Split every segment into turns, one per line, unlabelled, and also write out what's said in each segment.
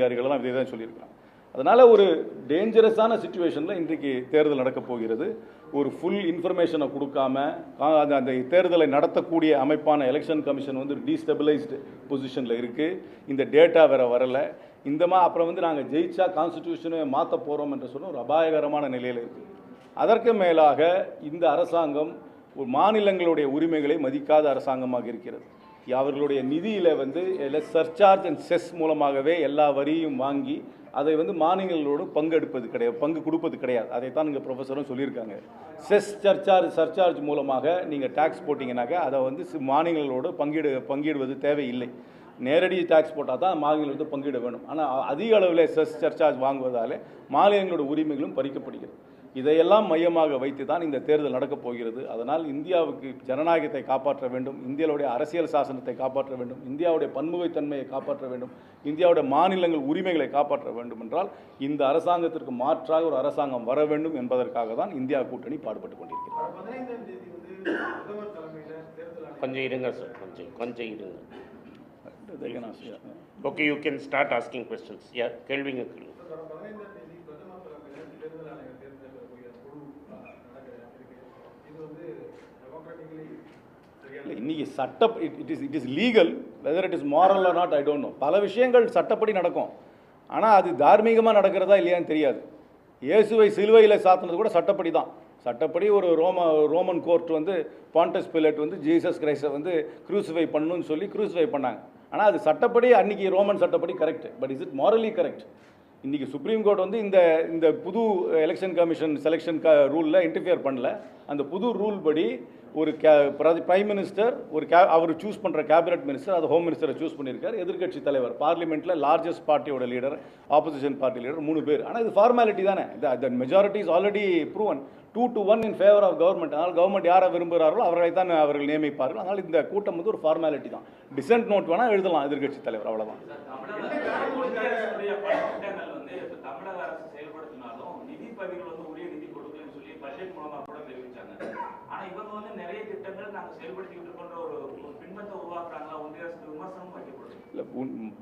அதிகாரிகளெல்லாம் இதே தான் சொல்லியிருக்கிறாங்க. அதனால் ஒரு டேஞ்சரஸான சுச்சுவேஷனில் இன்றைக்கு தேர்தல் நடக்கப் போகிறது. ஒரு ஃபுல் இன்ஃபர்மேஷனை கொடுக்காம அந்த அந்த தேர்தலை நடத்தக்கூடிய அமைப்பான எலெக்ஷன் கமிஷன் வந்து டீஸ்டெபிளைஸ்டு பொசிஷனில் இருக்குது இந்த டேட்டா வேறு வரலை. இந்த மா அப்புறம் வந்து நாங்கள் ஜெயிச்சா கான்ஸ்டியூஷனை மாற்ற போகிறோம் என்று சொன்ன ஒரு அபாயகரமான நிலையில் இருக்குது அதற்கு மேலாக இந்த அரசாங்கம் ஒரு மாநிலங்களுடைய உரிமைகளை மதிக்காத அரசாங்கமாக இருக்கிறது. அவர்களுடைய நிதியில் வந்து சர்சார்ஜ் அண்ட் செஸ் மூலமாகவே எல்லா வரியும் வாங்கி அதை வந்து மாநிலங்களோடு பங்கெடுப்பது கிடையாது பங்கு கொடுப்பது கிடையாது. அதைத்தான் இங்கே ப்ரொஃபஸரும் சொல்லியிருக்காங்க. செஸ் சர்சார்ஜ் சர்சார்ஜ் மூலமாக நீங்கள் டேக்ஸ் போட்டிங்கனாக்கா அதை வந்து மாநிலங்களோடு பங்கீடு பங்கிடுவது தேவையில்லை. நேரடி டேக்ஸ் போட்டால் தான் மாநிலங்களுக்கு பங்கிட வேணும். ஆனால் அதிக அளவில் செஸ் சர்சார்ஜ் வாங்குவதாலே மாநிலங்களோட உரிமைகளும் பறிக்கப்படுகிறது. இதையெல்லாம் மையமாக வைத்து தான் இந்த தேர்தல் நடக்கப் போகிறது. அதனால் இந்தியாவுக்கு ஜனநாயகத்தை காப்பாற்ற வேண்டும் இந்தியாவுடைய அரசியல் சாசனத்தை காப்பாற்ற வேண்டும் இந்தியாவுடைய பன்முகைத்தன்மையை காப்பாற்ற வேண்டும் இந்தியாவுடைய மாநிலங்கள் உரிமைகளை காப்பாற்ற வேண்டும் என்றால் இந்த அரசாங்கத்திற்கு மாற்றாக ஒரு அரசாங்கம் வர வேண்டும் என்பதற்காக தான் இந்தியா கூட்டணி பாடுபட்டு கொண்டிருக்கிறது.
கொஞ்சம் இருங்க சார் கொஞ்சம் கொஞ்சம் இருங்க. Okay you can start asking questions கேள்விங்க கேளுங்க
வர பதினைந்தாம் தேதி பிரதமர் தலைமையில தேர்தல் ஆணையம் தேர்தல் போய் அந்த குழு ஆ, நடக்க இருக்கு இது வந்து டெமோக்ராட்டிக்கலி
இல்லை இன்னைக்கு சட்ட it is it is legal whether it is moral not I don't know பல விஷயங்கள் சட்டப்படி நடக்கும். ஆனால் அது தார்மீகமாக நடக்கிறதா இல்லையான்னு தெரியாது. இயேசுவை சிலுவையில் சாத்தினது கூட சட்டப்படி தான். சட்டப்படி ஒரு ரோம ரோமன் கோர்ட் வந்து பாண்டஸ் பிலட் வந்து ஜீசஸ் கிரைஸ்டை வந்து க்ரூசிஃபை பண்ணணும்னு சொல்லி க்ரூசிஃபை பண்ணாங்க. ஆனால் அது சட்டப்படி அன்னைக்கு ரோமன் சட்டப்படி correct but is it morally correct இன்றைக்கி சுப்ரீம் கோர்ட் வந்து இந்த இந்த புது எலெக்ஷன் கமிஷன் செலெக்ஷன் க ரூலில் இன்டர்ஃபியர் பண்ணல. அந்த புது ரூல் படி ஒரு கே பிரைம் மினிஸ்டர் ஒரு கே அவர் சூஸ் பண்ணுற கேபினட் மினிஸ்டர் அது ஹோம் மினிஸ்டரை சூஸ் பண்ணியிருக்கார். எதிர்க்கட்சி தலைவர் பார்லிமெண்ட்டில் லார்ஜஸ்ட் பார்ட்டியோட லீடர் ஆப்போசிஷன் பார்ட்டி லீடர் மூணு பேர். ஆனால் இது ஃபார்மாலிட்டி தானே. The majority is already proven two to one in favour of government அதனால் கவர்மெண்ட் யாரை விரும்புகிறார்களோ அவர்களை தான் அவர்கள் நியமிப்பார்கள். அதனால் இந்த கூட்டம் வந்து ஒரு ஃபார்மாலிட்டி தான். டிசென்ட் நோட் வேணால் எழுதலாம் எதிர்க்கட்சி தலைவர் அவ்வளோதான்
தமிழக அரசு செயல்படுத்தினாலும் நிதி பகிர்வு வந்து உரிய நிதி கொடுக்கலன்னு சொல்லி பட்ஜெட் மூலமாக கூட தெரிவித்தாங்க ஆனா இவங்க வந்து நிறைய திட்டங்கள் நாங்க செயல்படுத்திக்கிட்டு இருக்கோன்ற ஒரு பின்பத்தை உருவாக்குறாங்களா? ஒன்றிய அரசு விமர்சனம் வைக்கப்படுது
இல்ல,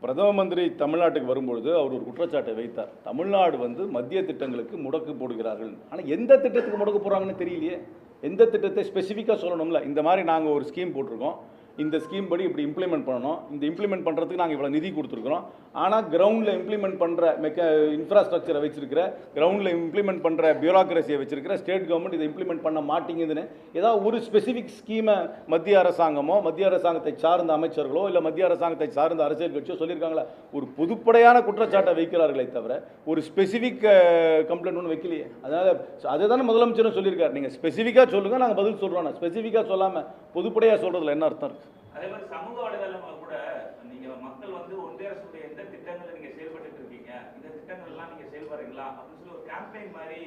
பிரதம மந்திரி தமிழ்நாட்டுக்கு வரும்பொழுது அவர் ஒரு குற்றச்சாட்டை வைத்தார். தமிழ்நாடு வந்து மத்திய திட்டங்களுக்கு முடக்கு போடுகிறார்கள். ஆனால் எந்த திட்டத்துக்கு முடக்கு போடுறாங்கன்னு தெரியலையே. எந்த திட்டத்தை ஸ்பெசிஃபிக்காக சொல்லணும்ல? இந்த மாதிரி நாங்கள் ஒரு ஸ்கீம் போட்டிருக்கோம். இந்த ஸ்கீம் படி இப்படி இம்ப்ளிமெண்ட் பண்ணணும். இந்த இம்ப்ளிமெண்ட் பண்ணுறதுக்கு நாங்கள் இவ்வளோ நிதி கொடுத்துருக்குறோம். ஆனால் கிரவுண்டில் இம்ப்ளிமெண்ட் பண்ணுற மெக்க இன்ஃப்ராஸ்ட்ரக்சரை வச்சிருக்கிற கிரவுண்டில் இம்ப்ளிமெண்ட் பண்ணுற பியூரோக்ரஸியை வச்சிருக்கிற ஸ்டேட் கவர்மெண்ட் இதை இம்ப்ளிமெண்ட் பண்ண மாட்டேங்குதுன்னு ஏதாவது ஒரு ஸ்பெசிஃபிக் ஸ்கீமை மத்திய அரசாங்கமோ மத்திய அரசாங்கத்தை சார்ந்த அமைச்சர்களோ இல்லை மத்திய அரசாங்கத்தை சார்ந்த அரசியல் கட்சியோ சொல்லியிருக்காங்களா? ஒரு பொதுப்படையான குற்றச்சாட்டை வைக்கிறார்களே தவிர ஒரு ஸ்பெசிஃபிக் கம்ப்ளைண்ட் ஒன்றும் வைக்கலையே. அதனால் அதை தானே முதலமைச்சரும் சொல்லியிருக்காரு. நீங்கள் ஸ்பெசிஃபிக்காக சொல்லுங்கள் நாங்கள் பதில் சொல்கிறோம் ஸ்பெசிஃபிக்காக சொல்லாமல் பொதுப்படையாக சொல்கிறதுல என்ன அர்த்தம் இருக்குது
அதே மாதிரி சமூக வலைதளங்களை கூட நீங்க மக்கள் வந்து ஒன்றிய அரசுடைய எந்த திட்டங்களை நீங்க செயல்பட்டு இருக்கீங்க இந்த திட்டங்கள் எல்லாம் நீங்க செயல்படுறீங்களா அப்படின்னு சொல்லி ஒரு கேம்பெயின் மாதிரி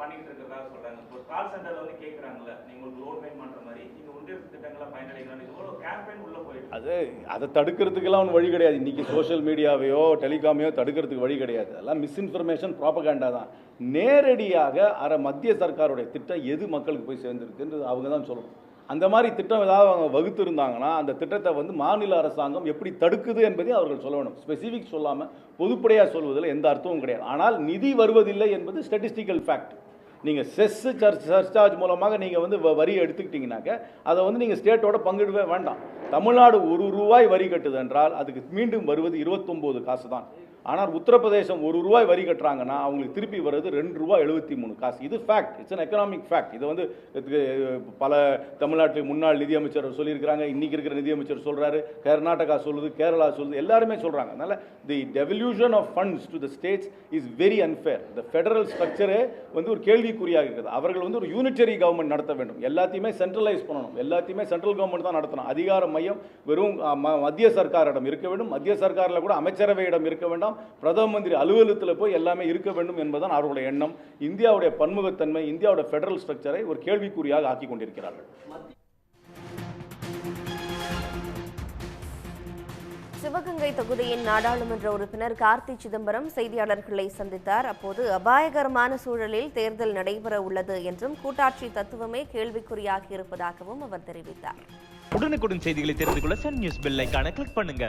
பண்ணிட்டு இருக்கிறதா சொல்றாங்க. ஒரு கால் சென்டர்ல வந்து கேக்குறாங்கல்ல நீங்க உங்களுக்கு லோன் பேன் பண்ற மாதிரி நீங்க ஒன்றிய அரசு திட்டங்களை பயனடைக்கலாம் ஒரு கேம்பெயின் உள்ள போயிட்டு
அது அதை தடுக்கிறதுக்கெல்லாம் ஒன்றும் வழி கிடையாது. இன்றைக்கி சோஷியல் மீடியாவையோ டெலிகாமையோ தடுக்கிறதுக்கு வழி கிடையாது. அதெல்லாம் மிஸ்இன்ஃபர்மேஷன் ப்ராபகேண்டா தான். நேரடியாக அரை மத்திய சர்க்காருடைய திட்டம் எது மக்களுக்கு போய் சேர்ந்துருக்குன்றது அவங்க தான் சொல்லணும். அந்த மாதிரி திட்டம் ஏதாவது அவங்க வகுத்து இருந்தாங்கன்னா அந்த திட்டத்தை வந்து மாநில அரசாங்கம் எப்படி தடுக்குது என்பதை அவர்கள் சொல்ல வேணும் ஸ்பெசிஃபிக் சொல்லாமல் பொதுப்படையாக சொல்வதில் எந்த அர்த்தமும் கிடையாது. ஆனால் நிதி வருவதில்லை என்பது ஸ்டட்டிஸ்டிக்கல் ஃபேக்ட் நீங்கள் செஸ் சர்ச் சர்ச்சார்ஜ் மூலமாக நீங்கள் வந்து வ- வரி எடுத்துக்கிட்டிங்கனாக்க அதை வந்து நீங்கள் ஸ்டேட்டோட பங்கிடவே வேண்டாம். தமிழ்நாடு ஒரு ரூபாய் வரி கட்டுது என்றால் அதுக்கு மீண்டும் வருவது இருபத்தொம்போது காசு தான் ஆனால் உத்தரப்பிரதேசம் ஒரு ரூபாய் வரி கட்டுறாங்கன்னா அவங்களுக்கு திருப்பி வர்றது ரெண்டு ரூபாய் எழுபத்தி மூணு காசு. இது fact it's an economic fact இதை வந்து பல தமிழ்நாட்டு முன்னாள் நிதியமைச்சர் சொல்லியிருக்கிறாங்க. இன்றைக்கி இருக்கிற நிதியமைச்சர் சொல்கிறாரு கர்நாடகா சொல்லுது கேரளா சொல்லுது எல்லாருமே சொல்கிறாங்க அதனால் the devolution of funds to the states is very unfair the federal ஸ்ட்ரக்சரே வந்து ஒரு கேள்விக்குறியாக இருக்குது. அவர்கள் வந்து ஒரு யூனிட்டரி கவர்மெண்ட் நடத்த வேண்டும். எல்லாத்தையுமே சென்ட்ரலைஸ் பண்ணணும். எல்லாத்தையுமே சென்ட்ரல் கவர்மெண்ட் தான் நடத்தணும். அதிகார மையம் வெறும் ம- மத்திய சர்க்காரிடம் இருக்க வேண்டும். மத்திய சர்க்காரில் கூட அமைச்சரவையிடம் இருக்க வேண்டாம். பிரதம மந்திரி அலுவலகத்தில் போய் எல்லாமே இருக்க வேண்டும் என்பதுதான் அவர்களுடைய எண்ணம். இந்தியாவுடைய பன்முகத்தன்மை இந்தியாவுடைய ஃபெடரல் ஸ்ட்ரக்சரை ஒரு கேள்விக்குறியாக ஆக்கி கொண்டிருக்கிறார்கள்.
சிவகங்கை தொகுதியின் நாடாளுமன்ற உறுப்பினர் கார்த்தி சிதம்பரம் செய்தியாளர்களை சந்தித்தார். அப்போது அபாயகரமான சூழலில் தேர்தல் நடைபெற உள்ளது என்றும் கூட்டாட்சி தத்துவமே கேள்விக்குறியாகி இருப்பதாகவும் அவர் தெரிவித்தார்.
உடனுக்குடன் செய்திகளை தெரிந்து கொள்ள சன் நியூஸ் பெல் ஐகானை கிளிக் பண்ணுங்க.